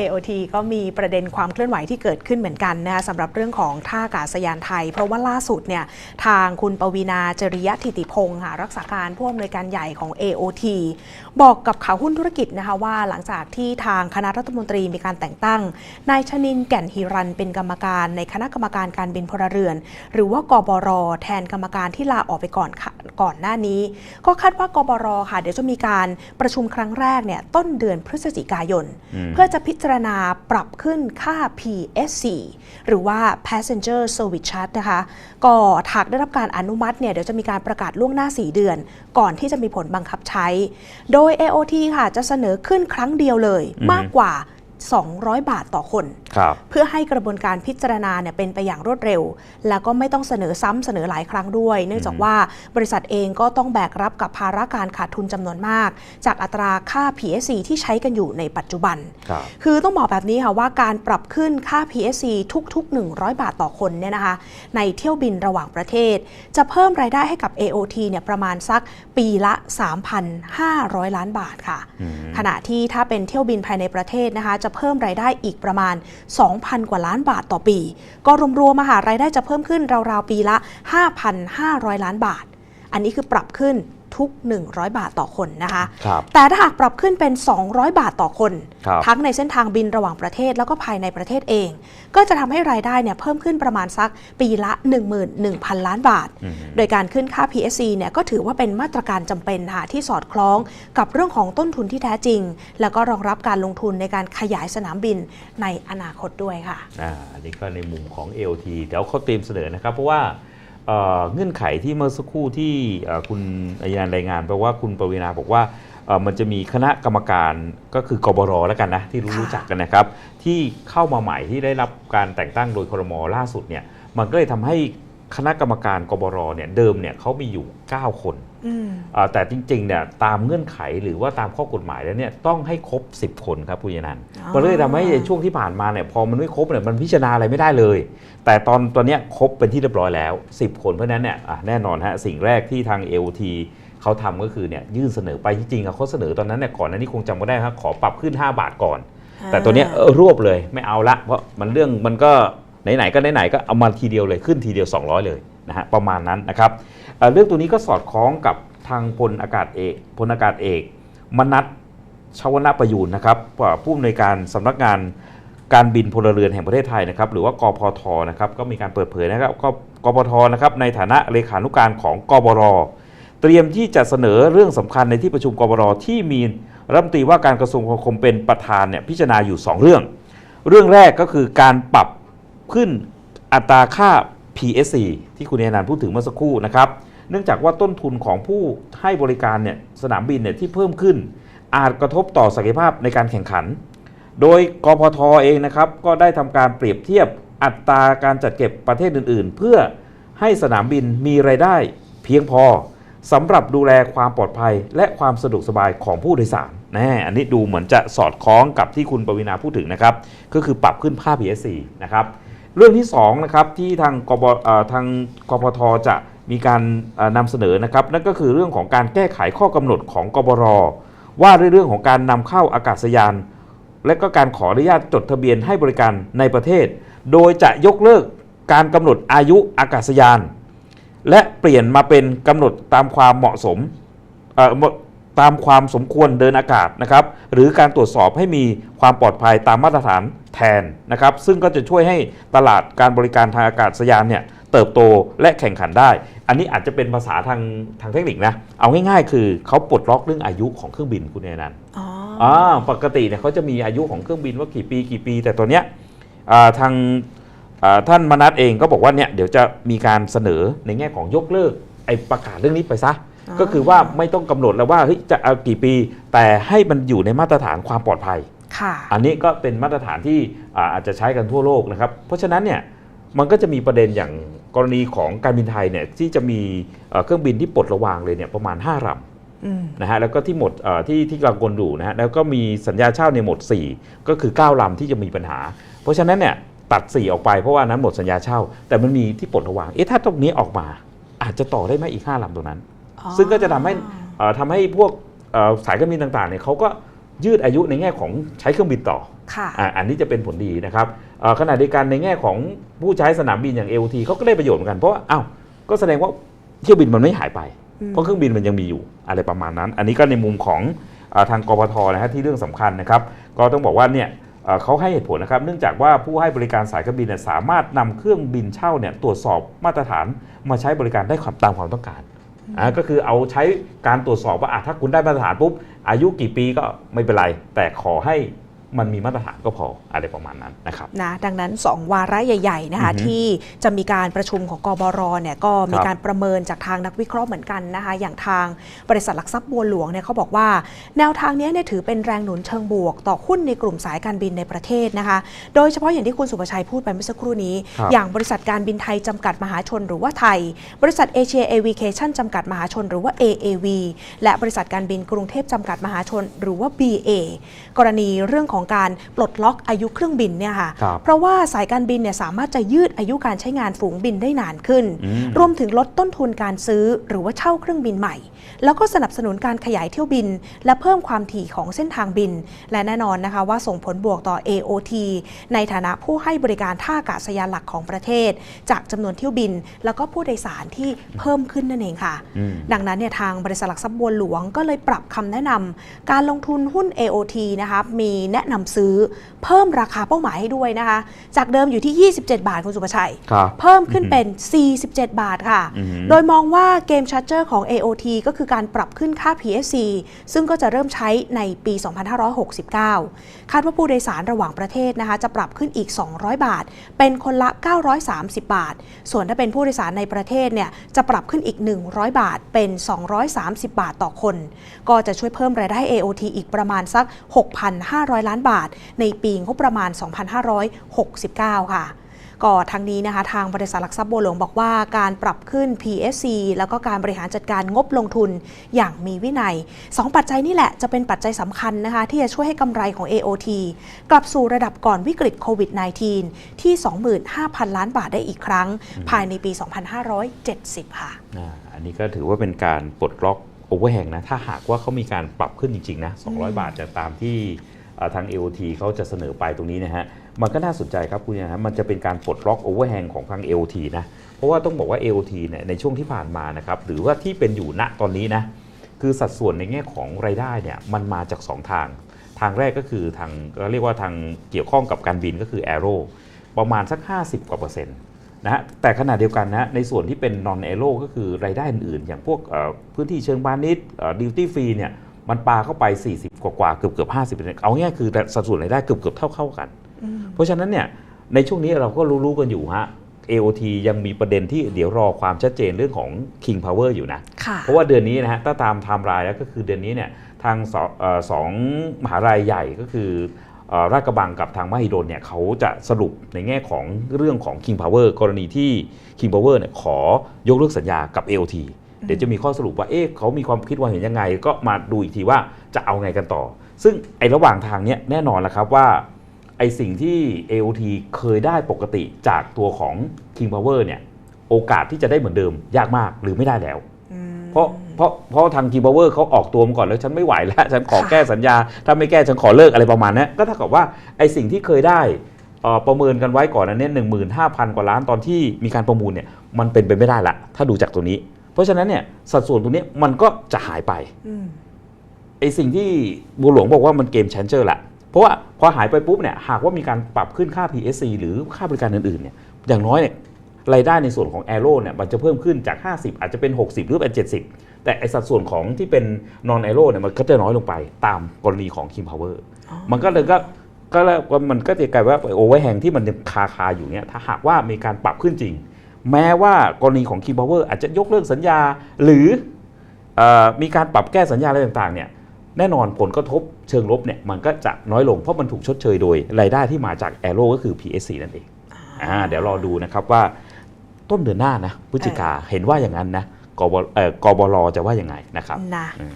AOT ก็มีประเด็นความเคลื่อนไหวที่เกิดขึ้นเหมือนกันนะคะสำหรับเรื่องของท่าอากาศยานไทย เพราะว่าล่าสุดเนี่ยทางคุณปวีนาจริยะธิติพงศ์ค่ะรักษาการผู้อำนวยการใหญ่ของ AOT บอกกับข่าวหุ้นธุรกิจนะคะว่าหลังจากที่ทางคณะรัฐมนตรีมีการแต่งตั้งนายชนินแก่นฮิรันเป็นกรรมการในคณะกรรมการการบินพลเรือน หรือว่ากบรแทนกรรมการที่ลาออกไปก่อนค่ะ ก่อนหน้านี้ ก็คาดว่ากบรค่ะ เดี๋ยวจะมีการประชุมครั้งแรกเนี่ยต้นเดือนพฤศจิกายนอืมเพื่อจะพิจารณาปรับขึ้นค่า PSC หรือว่า Passenger Service Charge นะคะ ก็หากได้รับการอนุมัติเนี่ยเดี๋ยวจะมีการประกาศล่วงหน้า 4 เดือน ก่อนที่จะมีผลบังคับใช้ โดย AOT ค่ะจะเสนอขึ้นครั้งเดียวเลยอือฮึมากกว่า 200 บาทต่อคนครับเพื่อให้กระบวนการพิจารณาเนี่ยเป็นไปอย่างรวดเร็ว แล้วก็ไม่ต้องเสนอซ้ำเสนอหลายครั้งด้วย เนื่องจากว่าบริษัทเองก็ต้องแบกรับกับภาระการขาดทุนจำนวนมาก จากอัตราค่า PSC ที่ใช้กันอยู่ในปัจจุบันครับคือต้องบอกแบบนี้ค่ะว่าการปรับขึ้นค่า PSC ทุก ๆ 100 บาทต่อคนเนี่ยนะคะ ในเที่ยวบินระหว่างประเทศ จะเพิ่มรายได้ให้กับ AOT เนี่ยประมาณสักปีละ 3,500 ล้านบาทค่ะอืมขณะที่ถ้าเป็นเที่ยวบินภายในประเทศนะคะจะเพิ่มรายได้อีกประมาณ 2,000 กว่าล้านบาทต่อปี ก็รวมๆมาหารายได้จะเพิ่มขึ้นราวๆปีละ 5,500 ล้านบาท อันนี้คือปรับขึ้น ทุก 100 บาทต่อคนนะคะครับแต่ถ้าหากปรับขึ้นเป็น 200 บาทต่อคนครับทั้งในเส้นทางบินระหว่างประเทศแล้วก็ภายในประเทศเอง ก็จะทำให้รายได้เนี่ยเพิ่มขึ้นประมาณสักปีละ 11,000 ล้านบาทอืมโดยการขึ้นค่า PSC เนี่ยก็ถือว่าเป็นมาตรการจำเป็นค่ะที่สอดคล้องกับเรื่องของต้นทุนที่แท้จริง แล้วก็รองรับการลงทุนในการขยายสนามบินในอนาคตด้วยค่ะอ่าอันนี้ก็ในมุมของ AOT เดี๋ยวเขาเตรียมเสนอนะครับเพราะว่า เงื่อนไขที่เมื่อสักครู่ที่คุณอายานรายงานแปว่าคุณปวีนาบอกว่ามันจะมีคณะกรรมการก็คือกบรแล้วกันนะที่รู้จักกันนะครับ ที่เข้ามาใหม่ที่ได้รับการแต่งตั้งโดยครมล่าสุดเนี่ยมันก็เลยทำให้ คณะกรรมการกบรเนี่ยเดิมเนี่ยเขามีอยู่ 9 คนอืมอ่าแต่จริงๆเนี่ยตามเงื่อนไขหรือว่าตามข้อกฎหมายแล้วเนี่ยต้องให้ครบ 10 คนครับคุณยนันท์อ๋อมันเลยทำให้ในช่วงที่ผ่านมาเนี่ยพอมันไม่ครบเนี่ยมันพิจารณาอะไรไม่ได้เลย แต่ตอนตอนเนี้ยครบเป็นที่เรียบร้อยแล้ว 10 คนเพราะฉะนั้นเนี่ยอะแน่นอนฮะสิ่งแรกที่ทาง LT เขาทำก็คือเนี่ยยื่นเสนอไปจริงๆอะเขาเสนอตอนนั้นเนี่ยก่อนหนั้านนี่คงจำไม่ได้ครับขอปรับขึ้น 5 บาทก่อน แต่ตัวเนี้ยเออรวบเลยไม่เอาละ เพราะมันเรื่องมันก็ ไหนๆก็ไหนๆก็เอามาทีเดียวเลยขึ้นทีเดียว 200 เลยนะฮะประมาณนั้นนะครับเเรื่องตัวนี้ก็สอดคล้องกับทางพลอากาศเอกพลอากาศเอกมนัทชวนประยูนนะครับผู้อำนวยการสำนักงานการบินพลเรือนแห่งประเทศไทยนะครับหรือว่ากพทนะครับก็มีการเปิดเผยนะครับก็กพทนะครับในฐานะเลขานุการของกบรเตรียมที่จะเสนอเรื่องสำคัญในที่ประชุมกบรที่มีรัฐมนตรีว่าการกระทรวงคมนาคมเป็นประธานเนี่ยพิจารณาอยู่ 2 เรื่อง เรื่องแรกก็คือการปรับ ขึ้นอัตราค่า PSC ที่คุณเอนันท์พูดถึงเมื่อสักครู่นะครับ เนื่องจากว่าต้นทุนของผู้ให้บริการเนี่ยสนามบินเนี่ยที่เพิ่มขึ้น อาจกระทบต่อศักยภาพในการแข่งขัน โดยกพทเองนะครับก็ได้ทำการเปรียบเทียบอัตราการจัดเก็บประเทศอื่น ๆ เพื่อให้สนามบินมีไรายได้ เพียงพอสำหรับดูแลความปลอดภัย และความสะดวกสบายของผู้โดยสารแน่อันนี้ดูเหมือนจะสอดคล้องกับที่คุณปวีนาพูดถึงนะครับ ก็คือปรับขึ้นค่า PSC นะครับ เรื่องที่2นะครับที่ทางกบทางกพทจะมีการเอ่อนำเสนอนะครับนั่นก็คือเรื่องของการแก้ไขข้อกำหนดของกบรว่าด้วยเรื่องของการนำเข้าอากาศยาน และก็การขออนุญาตจดทะเบียนให้บริการในประเทศ โดยจะยกเลิกการกำหนดอายุอากาศยาน และเปลี่ยนมาเป็นกำหนดตามความเหมาะสม ตามความสมควรเดินอากาศนะครับหรือการตรวจสอบให้มีความปลอดภัยตามมาตรฐานแทนนะครับซึ่งก็จะช่วยให้ตลาดการบริการทางอากาศยานเนี่ยเติบโตและแข่งขันได้ อันนี้อาจจะเป็นภาษาทางทางเทคนิคนะ เอาง่ายๆ คือเขาปลดล็อกเรื่องอายุของเครื่องบินคุณเอนันต์อ๋ออ่าปกติเนี่ยเขาจะมีอายุของเครื่องบินว่ากี่ปีกี่ปี แต่ตัวเนี้ยอ่าทางอ่าท่านมนัสเองก็บอกว่าเนี่ยเดี๋ยวจะมีการเสนอในแง่ของยกเลิกไอ้ประกาศเรื่องนี้ไปซะอ๋อ ก็คือว่าไม่ต้องกำหนดแล้วว่าเฮ้ยจะเอากี่ปี แต่ให้มันอยู่ในมาตรฐานความปลอดภัยค่ะอันนี้ก็เป็นมาตรฐานที่อ่าอาจจะใช้กันทั่วโลกนะครับ เพราะฉะนั้นเนี่ยมันก็จะมีประเด็นอย่างกรณีของการบินไทยเนี่ยที่จะมีเอ่อเครื่องบินที่ปลดระวางเลยเนี่ยประมาณ 5ลำอืมนะฮะแล้วก็ที่หมดเอ่อที่ที่กังวลอยู่นะฮะแล้วก็มีสัญญาเช่าในยหมด 4 ก็คือ 9ลำที่จะมีปัญหา เพราะฉะนั้นเนี่ยตัด 4 ออกไปเพราะว่านั้นหมดสัญญาเช่า แต่มันมีที่ปลดระวางเอ๊ะถ้าตรงนี้ออกมา อาจจะต่อได้ไหมอีก 5ลำตรงนั้นอ๋อ ซึ่งก็จะทำให้เอ่อทำให้พวกเอ่อสายการบินต่างๆเนี่ยเขาก็ยืดอายุในแง่ของใช้เครื่องบินต่อค่ะอ่าอันนี้จะเป็นผลดีนะครับเอ่อขณะเดียวกันในแง่ของผู้ใช้สนามบินอย่าง AOT เขาก็ได้ประโยชน์เหมือนกันเพราะว่าอ้าวก็แสดงว่าเที่ยวบินมันไม่หายไปอืมเพราะเครื่องบินมันยังมีอยู่อะไรประมาณนั้น อันนี้ก็ในมุมของเออทางกพทนะฮะที่เรื่องสำคัญนะครับ ก็ต้องบอกว่าเนี่ยเอ่อเขาให้เหตุผลนะครับ เนื่องจากว่าผู้ให้บริการสายการบินเนี่ยสามารถนำเครื่องบินเช่าเนี่ยตรวจสอบมาตรฐานมาใช้บริการได้ความตามความต้องการ อ่าก็คือเอาใช้การตรวจสอบว่าอะถ้าคุณได้มาตรฐานปุ๊บอายุกี่ปีก็ไม่เป็นไร แต่ขอให้ มันมีมาตรฐานก็พออะไรประมาณนั้นนะครับนะดังนั้น 2 วาระใหญ่ๆนะคะอือฮึที่จะมีการประชุมของกบรเนี่ยก็มีครับการประเมินจากทางนักวิเคราะห์เหมือนกันนะคะอย่างทางบริษัทหลักทรัพย์บัวหลวงเนี่ยเขาบอกว่า แนวทางเนี้ยเนี่ยถือเป็นแรงหนุนเชิงบวก ต่อหุ้นในกลุ่มสายการบินในประเทศนะคะ โดยเฉพาะอย่างที่คุณสุภชัยพูดไปเมื่อสักครู่นี้ครับอย่างบริษัทการบินไทยจำกัดมหาชนหรือว่าไทย บริษัทเอเชียเอวิเคชันจำกัดมหาชนหรือว่า AAV และบริษัทการบินกรุงเทพจำกัดมหาชน หรือว่า BA กรณีเรื่องของการปลดล็อกอายุเครื่องบินเนี่ยค่ะครับเพราะว่าสายการบินเนี่ยสามารถจะยืดอายุการใช้งานฝูงบินได้นานขึ้นอืมรวมถึงลดต้นทุนการซื้อหรือว่าเช่าเครื่องบินใหม่ แล้วก็สนับสนุนการขยายเที่ยวบิน และเพิ่มความถี่ของเส้นทางบิน และแน่นอนนะคะว่าส่งผลบวกต่อ AOT ในฐานะผู้ให้บริการท่าอากาศยานหลักของประเทศ จากจำนวนเที่ยวบิน แล้วก็ผู้โดยสารที่เพิ่มขึ้นนั่นเองค่ะอืมดังนั้นเนี่ยทางบริษัทหลักทรัพย์บัวหลวงก็เลยปรับคำแนะนำการลงทุนหุ้น AOT นะคะมีแนะนำซื้อ เพิ่มราคาเป้าหมายให้ด้วยนะคะ จากเดิมอยู่ที่ 27 บาทคุณสุภชัยครับเพิ่มขึ้นเป็น 47 บาทค่ะอือฮึโดยมองว่าเกมชั r เจอร์ของ AOT ก็คือการปรับขึ้นค่า PSC ซึ่งก็จะเริ่มใช้ในปี 2569 คาดว่าผู้โดยสารระหว่างประเทศนะคะจะปรับขึ้นอีก 200 บาท เป็นคนละ 930 บาท ส่วนถ้าเป็นผู้โดยสารในประเทศเนี่ยจะปรับขึ้นอีก 100 บาท เป็น 230 บาทต่อคน ก็จะช่วยเพิ่มรายได้ AOT อีกประมาณสัก 6,500 ล้านบาท ในปีงบประมาณ 2,569 ค่ะก็ทั้งนี้นะคะทางบริษัทหลักทรัพย์บัวหลวงบอกว่าการปรับขึ้น PSC แล้วก็การบริหารจัดการงบลงทุนอย่างมีวินัย 2 ปัจจัยนี่แหละจะเป็นปัจจัยสำคัญนะคะที่จะช่วยให้กำไรของ AOT กลับสู่ระดับก่อนวิกฤตโควิด -19 ที่ 25,000 ล้านบาทได้อีกครั้ง ภายในปี 2570 ค่ะอ่าอันนี้ก็ถือว่าเป็นการปลดล็อกโอเวอร์แฮงนะถ้าหากว่าเขามีการปรับขึ้นจริงๆนะ200 บาทจากตามที่ ทาง AOT เขาจะเสนอไปตรงนี้นะฮะ มันก็น่าสนใจครับคุณนะฮะมันจะเป็นการปลดล็อกโอเวอร์แฮงของทาง AOT นะ เพราะว่าต้องบอกว่า AOT เนี่ยในช่วงที่ผ่านมานะครับ หรือว่าที่เป็นอยู่ณตอนนี้นะ คือสัดส่วนในแง่ของรายได้เนี่ยมันมาจาก 2 ทาง ทางแรกก็คือทางเราเรียกว่าทางเกี่ยวข้องกับการบินก็คือ Aero ประมาณสัก 50 กว่าเปอร์เซ็นต์นะฮะแต่ขณะเดียวกันนะในส่วนที่เป็น non aero ก็คือรายได้อื่นๆ อย่างพวกพื้นที่เชิงพาณิชย์ดิวตี้ฟรีเนี่ย มันปาเข้าไป 40 กว่าๆเกือบเกือบ50เอาง่ายๆคือสัดส่วนรายได้เกือบเกือบเท่าๆกัน เพราะฉะนั้นเนี่ยในช่วงนี้เราก็รู้ๆกันอยู่ฮะ AOT ยังมีประเด็นที่เดี๋ยวรอความชัดเจนเรื่องของ King Power อยู่นะค่ะเพราะว่าเดือนนี้นะฮะถ้าตามไทม์ไลน์แล้วก็คือเดือนนี้เนี่ยทางสเอ่อสองมหาลัยใหญ่ก็คือเอ่อราชกระบังกับทางมหิดลเนี่ยเขาจะสรุปในแง่ของเรื่องของ King Power กรณีที่ King Power เนี่ยขอยกเลิกสัญญากับ AOT เดี๋ยวจะมีข้อสรุปว่าเอ๊ะเขามีความคิดว่าเห็นยังไง ก็มาดูอีกทีว่าจะเอาไงกันต่อ ซึ่งไอ้ระหว่างทางเนี้ยแน่นอนแล้วครับว่าไอ้สิ่งที่ AOT เคยได้ปกติจากตัวของ King Power เนี่ยโอกาสที่จะได้เหมือนเดิมยากมากหรือไม่ได้แล้วเพราะเพราะเพราะทาง King Power เขาออกตัวมาก่อนแล้วฉันไม่ไหวแล้วฉันขอแก้สัญญา ถ้าไม่แก้ฉันขอเลิกอะไรประมาณนี้ก็เท่ากับว่าไอ้สิ่งที่เคยได้ประเมินกันไว้ก่อนนั้นเนี่ยหนึ่งหมื่นห้าพันกว่าล้านตอนที่มีการประมูลเนี่ยมันเป็นไปไม่ได้ละถ้าดูจากตัวนี้ เพราะฉะนั้นเนี่ยสัดส่วนตรงนี้มันก็จะหายไปอืมไอสิ่งที่บัวหลวงบอกว่ามันเกมแชนเจอร์แหละเพราะว่าพอหายไปปุ๊บเนี่ยหากว่ามีการปรับขึ้นค่า PSC หรือค่าบริการอื่นๆเนี่ยอย่างน้อยเนี่ยรายได้ในส่วนของ a อโร่เนี่ยมันจะเพิ่มขึ้นจาก 50 อาจจะเป็น 60 หรือเป็น 70 แต่ไอสัดส่วนของที่เป็น non a อโร่เนี่ยมันก็จะน้อยลงไปตามกรณีของ King Power มันก็เลยก็ก็แล้วมันก็จะกลายว่าโอเวอร์แฮงที่มันยังคาคาอยู่เนี่ยถ้าหากว่ามีการปรับขึ้นจริง แม้ว่ากรณีของ King Power อาจจะยกเลิกสัญญา หรือเออมีการปรับแก้สัญญาอะไรต่างๆเนี่ยแน่นอนผลกระทบเชิงลบเนี่ยมันก็จะน้อยลงเพราะมันถูกชดเชยโดยรายได้ที่มาจาก a อโร่ก็คือ PSC นั่นเองอ่าเดี๋ยวรอดูนะครับว่าต้นเดือนหน้านะพฤศจิกาเห็นว่าอย่างนั้นนะกบเอ่อกบลจะว่ายังไงนะครับนะอืม